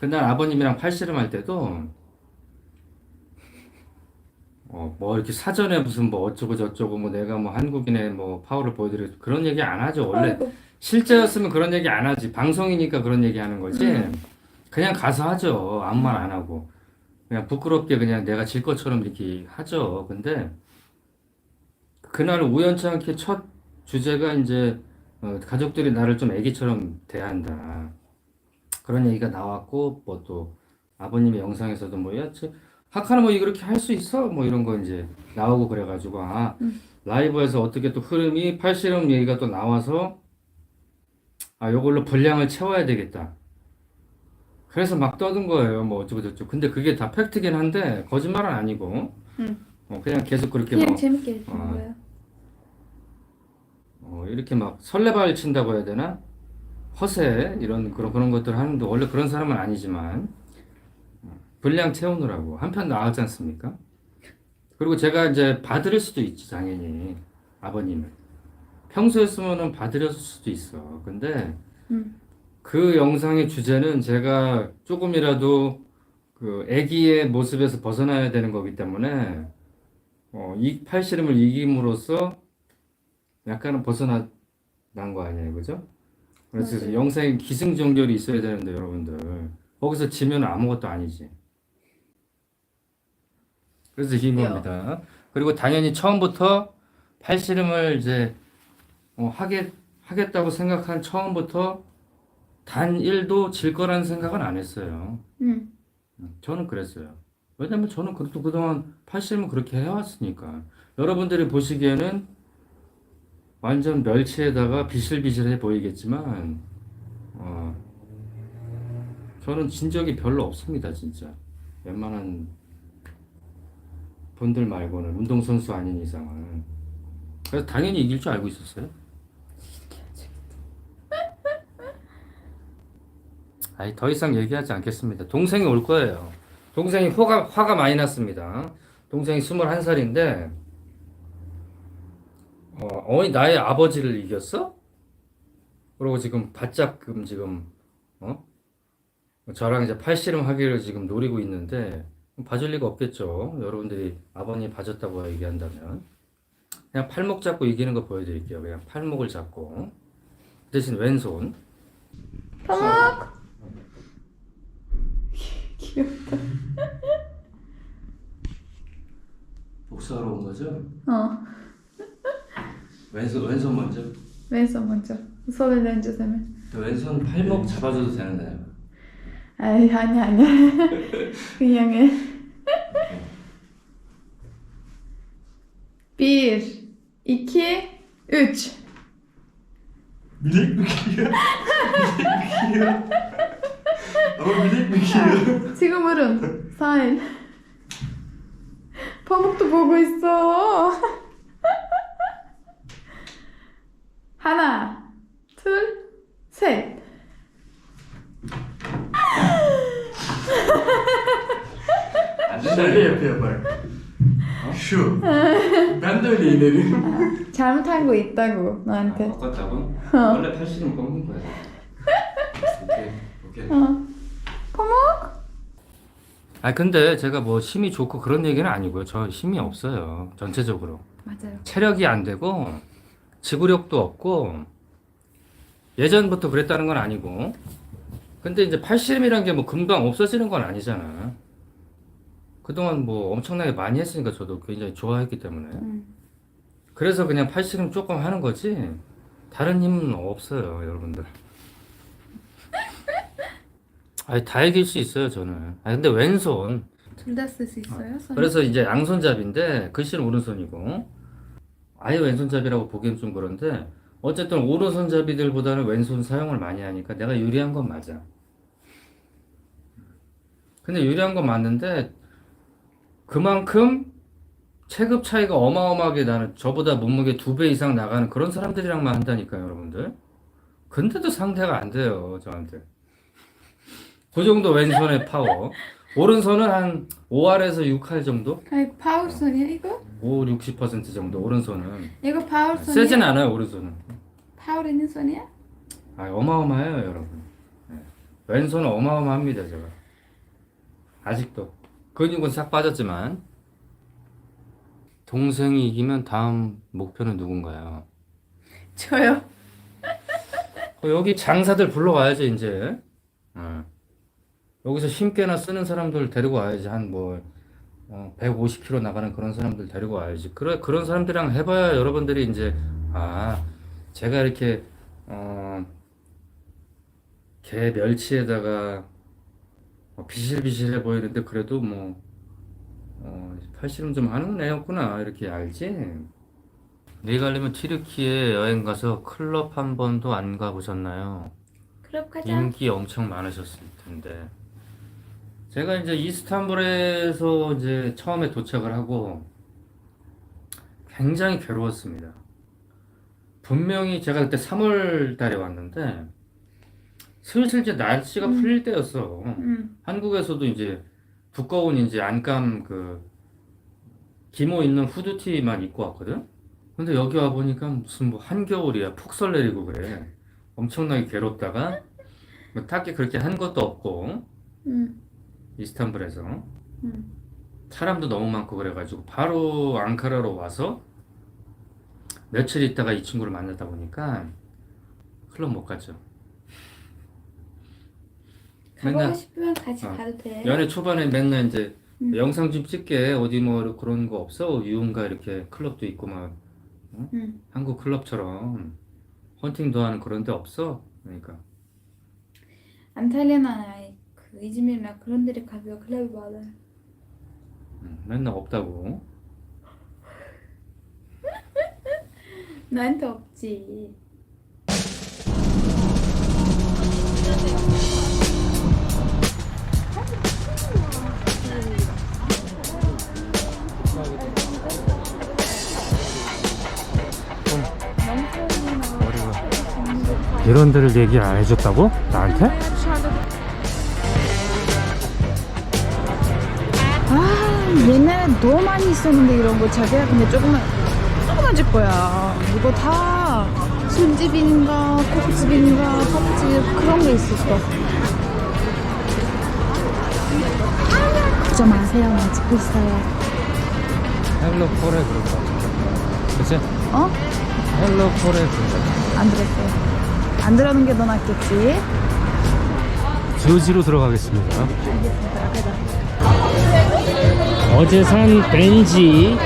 난 아버님이랑 팔씨름 할 때도 어, 뭐 이렇게 사전에 무슨 뭐 어쩌고 저쩌고 뭐 내가 뭐 한국인의 뭐 파워를 보여드려 그런 얘기 안 하죠. 원래 아이고. 실제였으면 그런 얘기 안 하지. 방송이니까 그런 얘기 하는 거지. 그냥 가서 하죠. 아무 말 안 하고. 그냥 부끄럽게 그냥 내가 질 것처럼 이렇게 하죠. 근데 그날 우연치 않게 첫 주제가 이제 어, 가족들이 나를 좀 애기처럼 대한다. 그런 얘기가 나왔고 뭐 또 아버님의 영상에서도 뭐야 하카는 뭐 이렇게 할 수 있어 뭐 이런 거 이제 나오고 그래가지고 아 라이브에서 어떻게 또 흐름이 팔씨름 얘기가 또 나와서 아 요걸로 분량을 채워야 되겠다. 그래서 막 떠든 거예요. 뭐 어쩌고 저쩌고. 근데 그게 다 팩트긴 한데 거짓말은 아니고 응. 어, 그냥 계속 그렇게 그냥 뭐 재밌게 해주는 아. 거예요. 어, 이렇게 막 설레발 친다고 해야 되나? 허세 이런 그런 그런 것들 하는데 원래 그런 사람은 아니지만 어, 분량 채우느라고 한편 나왔지 않습니까? 그리고 제가 이제 봐드릴 수도 있지 당연히 아버님을 평소였으면은 봐드렸을 수도 있어. 근데 음. 그 영상의 주제는 제가 조금이라도 그 아기의 모습에서 벗어나야 되는 거기 때문에 어, 이 팔씨름을 이김으로써 약간은 벗어나 난거 아니에요, 그죠? 그래서 맞아요. 영상에 기승전결이 있어야 되는데 여러분들 거기서 지면 아무것도 아니지. 그래서 이긴 야. 겁니다. 그리고 당연히 처음부터 팔씨름을 이제 어, 하겠 하겠다고 생각한 처음부터 단 1도 질 거라는 생각은 안 했어요. 응. 저는 그랬어요. 왜냐면 저는 그래도 그동안 팔씨름을 그렇게 해왔으니까. 여러분들이 보시기에는 완전 멸치에다가 비실비실해 보이겠지만, 어, 저는 진 적이 별로 없습니다, 진짜. 웬만한 분들 말고는 운동선수 아닌 이상은. 그래서 당연히 이길 줄 알고 있었어요. 아니, 더 이상 얘기하지 않겠습니다. 동생이 올 거예요. 동생이 화가, 화가 많이 났습니다. 동생이 21살인데, 어, 어머니 나의 아버지를 이겼어? 그러고 지금 바짝 금 지금, 어? 저랑 이제 팔씨름 하기를 지금 노리고 있는데, 봐줄 리가 없겠죠. 여러분들이 아버님 봐줬다고 얘기한다면. 그냥 팔목 잡고 이기는 거 보여드릴게요. 그냥 팔목을 잡고. 대신 왼손. 파목! 귀엽다. 복수하러 온 거죠? 어. 왼손, 왼손 먼저. 왼손 먼저. 손을 얹으세면. 왼손 팔목 잡아줘도 되는데. 아이, 아니야, 아니야. 그냥 해. Bir, iki, üç. Bilek büküyor. Bilek büküyor. Ama bilek büküyor. 지금 물은 사일. 파목도 보고 있어. 하나, 둘, 셋. 안 Şöyle yapıyor bak. Şu. Ben de öyle inerim. 잘못한 거 있다고 아, 너한테. 바꿨다고? 원래 팔씨름 꺾는 거야. 오케이, 오케이. 어. 아 근데 제가 뭐 힘이 좋고 그런 얘기는 아니고요. 저 힘이 없어요. 전체적으로 맞아요. 체력이 안 되고 지구력도 없고 예전부터 그랬다는 건 아니고. 근데 이제 팔씨름이란 게 뭐 금방 없어지는 건 아니잖아. 그동안 뭐 엄청나게 많이 했으니까 저도 굉장히 좋아했기 때문에. 음. 그래서 그냥 팔씨름 조금 하는 거지 다른 힘은 없어요 여러분들 아니 다 이길 수 있어요 저는 아 근데 왼손 둘 다 쓸 수 있어요? 손? 그래서 이제 양손잡이인데 글씨는 오른손이고 아예 왼손잡이라고 보기엔 좀 그런데 어쨌든 오른손잡이들보다는 왼손 사용을 많이 하니까 내가 유리한 건 맞아 근데 유리한 건 맞는데 그만큼 체급 차이가 어마어마하게 나는 저보다 몸무게 두 배 이상 나가는 그런 사람들이랑만 한다니까요, 여러분들. 근데도 상대가 안 돼요, 저한테. 그 정도 왼손의 파워. 오른손은 한 5할에서 6할 정도? 아이고 파울 손이야 이거? 5, 60% 정도, 오른손은. 이거 파울 손이야? 세진 않아요, 오른손은. 파울 있는 손이야? 아, 어마어마해요, 여러분. 네. 왼손은 어마어마합니다 제가 아직도 근육은 싹 빠졌지만 동생이 이기면 다음 목표는 누군가요? 저요. 어, 여기 장사들 불러와야지 이제 어. 여기서 힘께나 쓰는 사람들 데리고 와야지 한뭐 어, 150km 나가는 그런 사람들 데리고 와야지 그래 그런 사람들이랑 해봐야 여러분들이 이제 아 제가 이렇게 어, 게 멸치에다가 어, 비실비실해 보이는데 그래도 뭐 어, 팔씨름 좀 하는 애였구나 이렇게 알지 네 가려면 튀르키예 여행 가서 클럽 한 번도 안 가보셨나요? 클럽 가자. 인기 엄청 많으셨을 텐데. 제가 이제 이스탄불에서 이제 처음에 도착을 하고 굉장히 괴로웠습니다. 분명히 제가 그때 3월 달에 왔는데 슬슬 이제 날씨가 풀릴 때였어. 음. 한국에서도 이제 두꺼운 이제 안감 그 기모 있는 후드티만 입고 왔거든. 근데 여기 와 보니까 무슨 뭐 한겨울이야 폭설 내리고 그래. 엄청나게 괴롭다가 뭐 딱히 그렇게 한 것도 없고 음. 이스탄불에서 음. 사람도 너무 많고 그래가지고 바로 앙카라로 와서 며칠 있다가 이 친구를 만나다 보니까 클럽 못 갔죠. 가고 싶으면 같이 어. 가도 돼. 연애 초반에 맨날 이제 음. 영상 좀 찍게 어디 뭐 그런 거 없어 유흥가 이렇게 클럽도 있고 막 음. 한국 클럽처럼 헌팅도 하는 그런 데 없어 그러니까 안탈리아나 그 이즈미르나 그런 데를 가면 클럽이 많아요. 음, 맨날 없다고 나한테 없지. 이런 데를 얘기를 안 해줬다고 나한테 옛날에 너무 많이 있었는데 이런 거 자기야 근데 조금만 조금만 줄 거야. 이거 다 술집인가 고깃집인가 팝집 그런 게 있었어 걱정 마세요. 나 찍고 있어요. 헬로 포레 그런 거 그치? 어? 헬로 포레 그런 거안 들었어요 안 들어는 게 더 낫겠지? 조지로 들어가겠습니다. 알겠습니다 어제 산 벤지.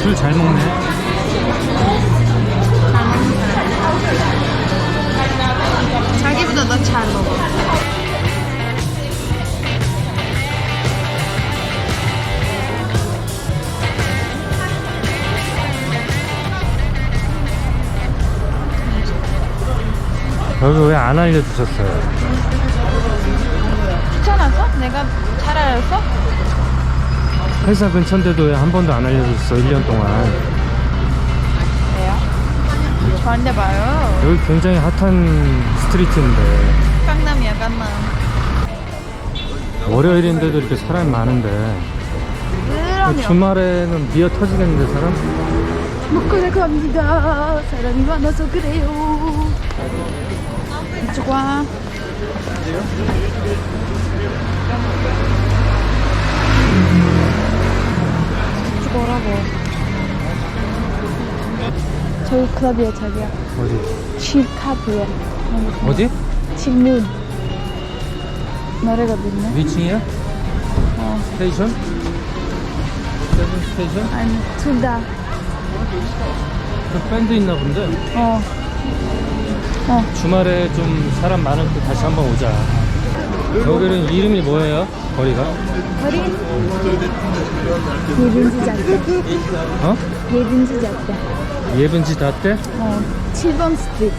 술 잘 먹네 여기 왜 안 알려주셨어요? 귀찮아서? 내가 잘 알았어? 회사 근처인데도 왜 한 번도 안 알려줬어 1년 동안 왜요? 저한테 봐요 여기 굉장히 핫한 스트리트인데 깡남이야 깡남 월요일인데도 이렇게 사람이 많은데 그럼요 주말에는 미어 터지겠는데 사람? 먹고 갑니다. 사람이 많아서 그래요. 이쪽 와. 이쪽 오라고. 저기 클럽이야 자기야. 어디? 칠카드야. 어디? 칠문. 노래가 듣네. 위층이야? 어. 스테이션? 세븐 스테이션? 아니 둘 다. 그 밴드 있나 본데 어. 어. 주말에 좀 사람 많을 때 다시 한번 오자 여기는 이름이 뭐예요? 거리가? 거리. 예빈지 잣대. 어? 예빈지 잣대. 예분지 잣대? 어. 7번 스트리트.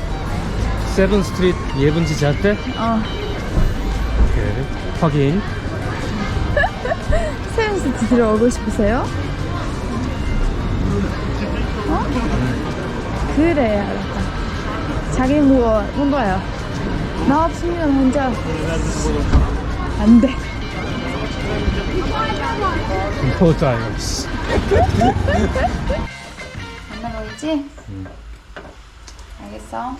세븐 스트리트 예분지 잣대? 어. 오케이 확인 세븐 스트 들어오고 싶으세요? 어? 그래 알았다 자기 무거 무거워요 나 없으면 혼자 안돼 뭐다 이거 씨. 거지? 음. 알겠어.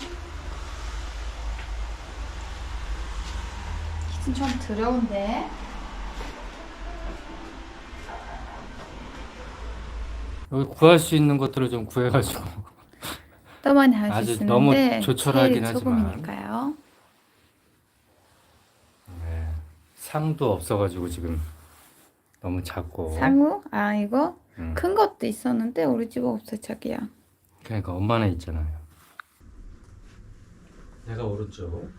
키친 좀 더러운데? 여기 구할 수 있는 것들을 좀 구해가지고 또 많이 할수 아주 있는데 너무 조촐하긴 제일 하지만. 조금이니까요. 네. 상도 없어가지고 지금 너무 작고 상우? 아 이거 음. 큰 것도 있었는데 우리 집에 없어 자기야. 그러니까 엄마는 있잖아요. 내가 오른쪽.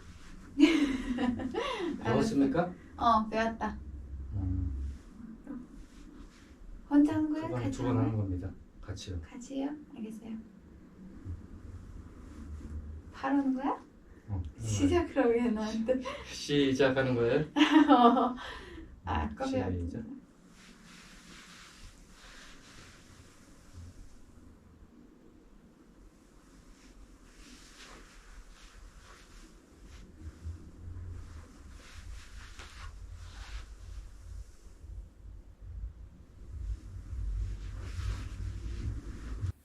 배웠습니까? 어 배웠다. 음, 혼자 한 거야? 두번 두번 한 하는? 겁니다. 같이요. 같이요? 알겠어요. 하는 거야? 어, 시작을 왜 나한테? 시작하는 거예요? 아 꺼내. 시작.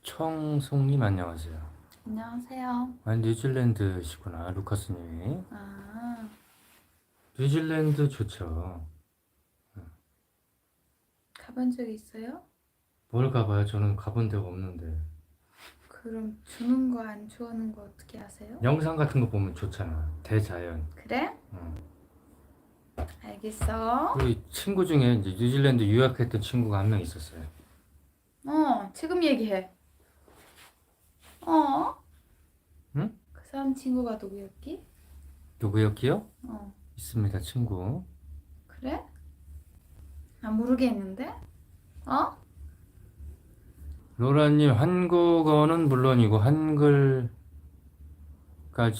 청송님 안녕하세요. 안녕하세요. 아 뉴질랜드시구나 루카스님이. 아 뉴질랜드 좋죠. 가본 적 있어요? 뭘 가봐요? 저는 가본 데가 없는데. 그럼 주는 거 안 주는 거 어떻게 아세요? 영상 같은 거 보면 좋잖아. 대자연. 그래? 응. 알겠어. 그리고 친구 중에 이제 뉴질랜드 유학했던 친구가 한 명 있었어요. 어 지금 얘기해. 어? 응? 그 사람 친구가 누구였기? 누구였기요? 어 있습니다, 친구. 그래? 나 모르겠는데? 어? 로라님 한국어는 물론이고 한글까지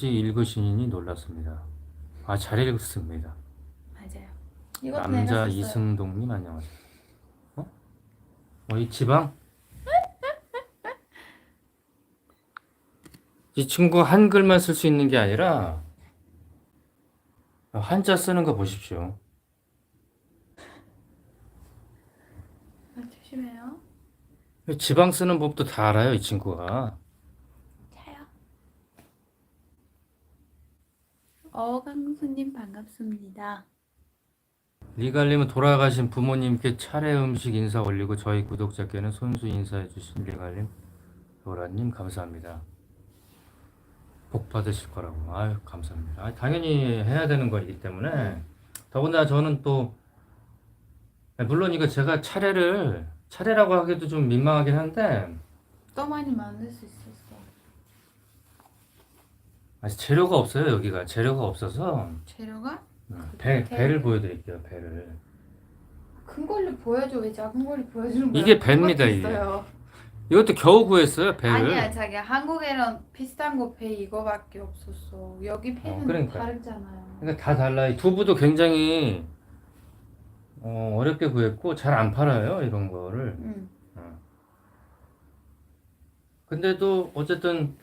읽으시니 놀랐습니다. 아, 잘 읽습니다. 맞아요. 이것도 남자 내가 썼어요. 이승동님 안녕하세요. 어? 어, 이 지방? 이 친구 한글만 쓸 수 있는 게 아니라 한자 쓰는 거 보십시오. 아, 조심해요. 지방 쓰는 법도 다 알아요, 이 친구가. 자요. 어강수님 반갑습니다. 리갈님은 돌아가신 부모님께 차례 음식 인사 올리고 저희 구독자께는 손수 인사해 주신 리갈님, 로라님 감사합니다. 복 받으실 거라고. 아유 감사합니다. 아, 당연히 해야 되는 거이기 때문에 더군다나 저는 또 물론 이거 제가 차례를 차례라고 하기도 좀 민망하긴 한데 또 많이 만들 수 있었어. 아직 재료가 없어요 여기가 재료가 없어서 재료가 음, 배 배를 보여드릴게요 배를. 큰 걸로 보여줘. 왜 작은 걸로 보여주는 거야? 이게 배입니다, 이게. 있어요. 이것도 겨우 구했어요 배를. 아니야 자기 한국에는 비슷한 거배 이거밖에 없었어. 여기 배는 어, 그러니까. 다르잖아요. 그러니까 다 달라요. 두부도 굉장히 어, 어렵게 구했고 잘 안 팔아요 이런 거를. 응. 근데도 어쨌든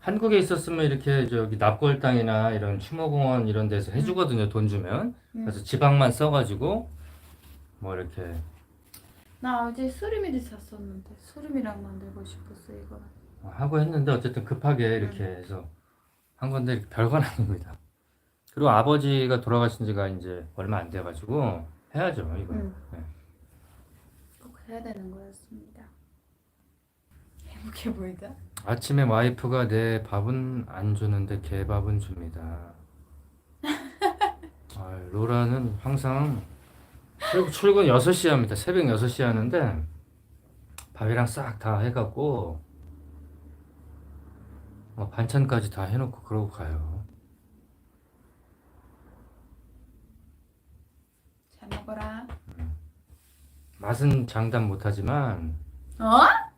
한국에 있었으면 이렇게 저기 납골당이나 이런 추모공원 이런 데서 해주거든요 돈 주면. 응. 그래서 지방만 써가지고 뭐 이렇게 나 어제 수리미를 샀었는데 수리미랑 만들고 싶었어 이거. 하고 했는데 어쨌든 급하게 이렇게 해서 한 건데 별건 아닙니다. 그리고 아버지가 돌아가신 지가 이제 얼마 안 돼가지고 해야죠 이거. 응. 네. 꼭 해야 되는 거였습니다. 행복해 보이다. 아침에 와이프가 내 밥은 안 주는데 개 밥은 줍니다. 아, 로라는 항상 출- 출근 6시에 합니다. 새벽 6시에 하는데 밥이랑 싹 다 해갖고 어, 반찬까지 다 해놓고 그러고 가요. 잘 먹어라. 맛은 장담 못하지만 어?